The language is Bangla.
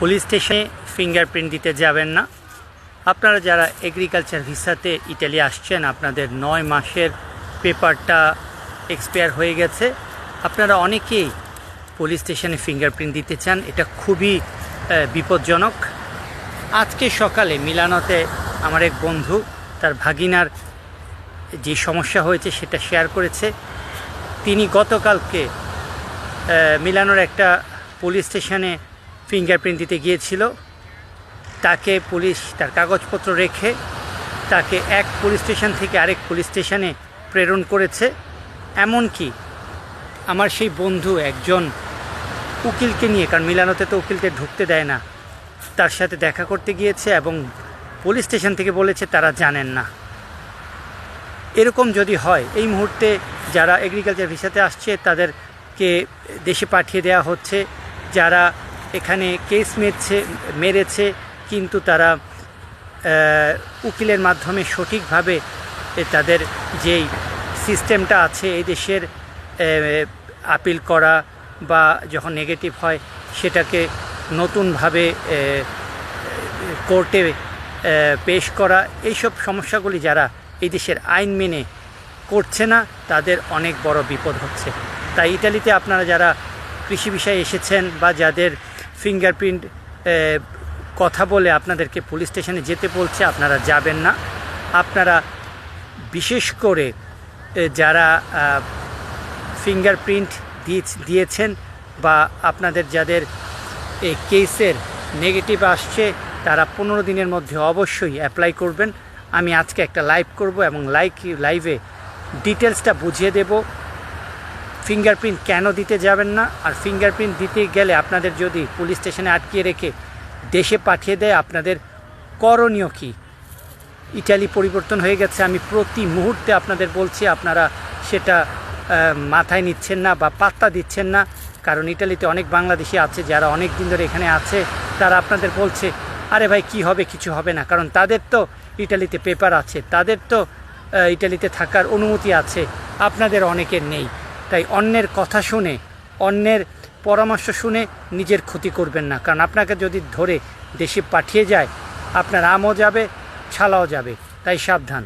পুলিশ স্টেশনে ফিঙ্গারপ্রিন্ট দিতে যাবেন না। আপনারা যারা এগ্রিকালচার ভিসাতে ইটালি আসছেন, আপনাদের নয় মাসের পেপারটা এক্সপায়ার হয়ে গেছে। আপনারা অনেকেই পুলিশ স্টেশনে ফিঙ্গারপ্রিন্ট দিতে চান, এটা খুবই বিপজ্জনক। আজকে সকালে মিলানোতে আমার এক বন্ধু, তার ভাগিনার যে সমস্যা হয়েছে সেটা শেয়ার করেছে। তিনি গতকালকে মিলানোর একটা পুলিশ স্টেশনে ফিঙ্গারপ্রিন্ট দিতে গিয়েছিল। তাকে পুলিশ, তার কাগজপত্র রেখে তাকে এক পুলিশ স্টেশন থেকে আরেক পুলিশ স্টেশনে প্রেরণ করেছে। এমনকি আমার সেই বন্ধু একজন উকিলকে নিয়ে, কারণ মিলানোতে তো উকিলকে ঢুকতে দেয় না, তার সাথে দেখা করতে গিয়েছে এবং পুলিশ স্টেশন থেকে বলেছে তারা জানেন না। এরকম যদি হয়, এই মুহূর্তে যারা এগ্রিকালচার ভিসাতে আসছে, তাদেরকে দেশে পাঠিয়ে দেওয়া হচ্ছে। যারা এখানে কেস মেরেছে মেরেছে, কিন্তু তারা উকিলের মাধ্যমে সঠিকভাবে তাদের যেই সিস্টেমটা আছে এই দেশের আপিল করা বা যখন নেগেটিভ হয় সেটাকে নতুনভাবে কোর্টে পেশ করা, এইসব সমস্যাগুলি যারা এই দেশের আইন মেনে করছে না, তাদের অনেক বড় বিপদ হচ্ছে। তাই ইতালিতে আপনারা যারা কৃষি বিষয়ে এসেছেন বা যাদের ফিঙ্গারপ্রিন্ট কথা বলে আপনাদেরকে পুলিশ স্টেশনে যেতে বলছে, আপনারা যাবেন না। আপনারা বিশেষ করে যারা ফিঙ্গারপ্রিন্ট দিয়েছেন বা আপনাদের যাদের এই কেসের নেগেটিভ আসছে, তারা পনেরো দিনের মধ্যে অবশ্যই অ্যাপ্লাই করবেন। আমি আজকে একটা লাইভ করব এবং লাইক লাইভে ডিটেলসটা বুঝিয়ে দেব। ফিঙ্গারপ্রিন্ট কেন দিতে যাবেন না? আর ফিঙ্গারপ্রিন্ট দিতে গেলে আপনাদের যদি পুলিশ স্টেশনে আটকিয়ে রেখে দেশে পাঠিয়ে দেয়, আপনাদের করণীয় কী? ইটালি পরিবর্তন হয়ে গেছে। আমি প্রতি মুহূর্তে আপনাদের বলছি, আপনারা সেটা মাথায় নিচ্ছেন না বা পাত্তা দিচ্ছেন না। কারণ ইটালিতে অনেক বাংলাদেশি আছে যারা অনেক দিন ধরে এখানে আছে। তারা আপনাদের বলছে, আরে ভাই, কি হবে? কিছু হবে না। কারণ তাদের তো ইটালিতে পেপার আছে, তাদের তো ইটালিতে থাকার অনুমতি আছে। আপনাদের অনেকের নেই। তাই অন্যের কথা শুনে, অন্যের পরামর্শ শুনে নিজের ক্ষতি করবেন না। কারণ আপনাকে যদি ধরে দেশে পাঠিয়ে যায়, আপনার আমও যাবে, ছালাও যাবে। তাই সাবধান।